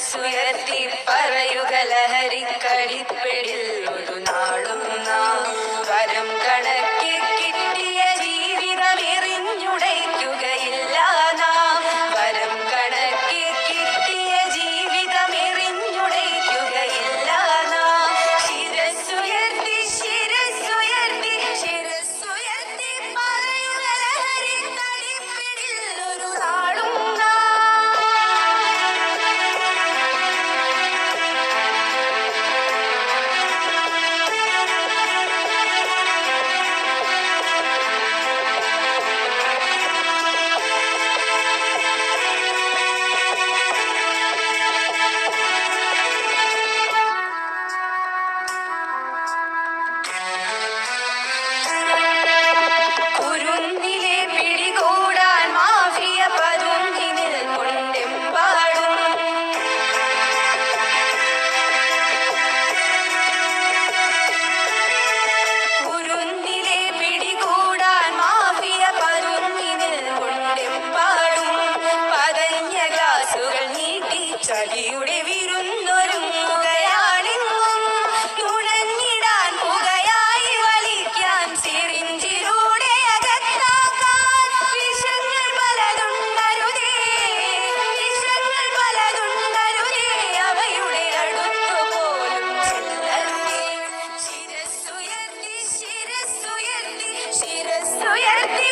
ശിരസുയർത്തി പറയുക ഒരു ചതിയുടെ വിരുന്നൊരുങ്ങുകയാണെന്നും തുണഞ്ഞിടാൻ പുകയായി വലിക്കാൻ സിറിഞ്ചിലൂടെ അകത്താക്കാൻ വിഷങ്ങൾ പലതുണ്ടരുതേ വിഷങ്ങൾ പലതുണ്ടരുതേ അവയുടെ അടുത്തു പോലും ചെല്ലരുതേ. ശിരസ്സുയർത്തി ശിരസ്സുയർത്തി ശിരസ്സുയർത്തി.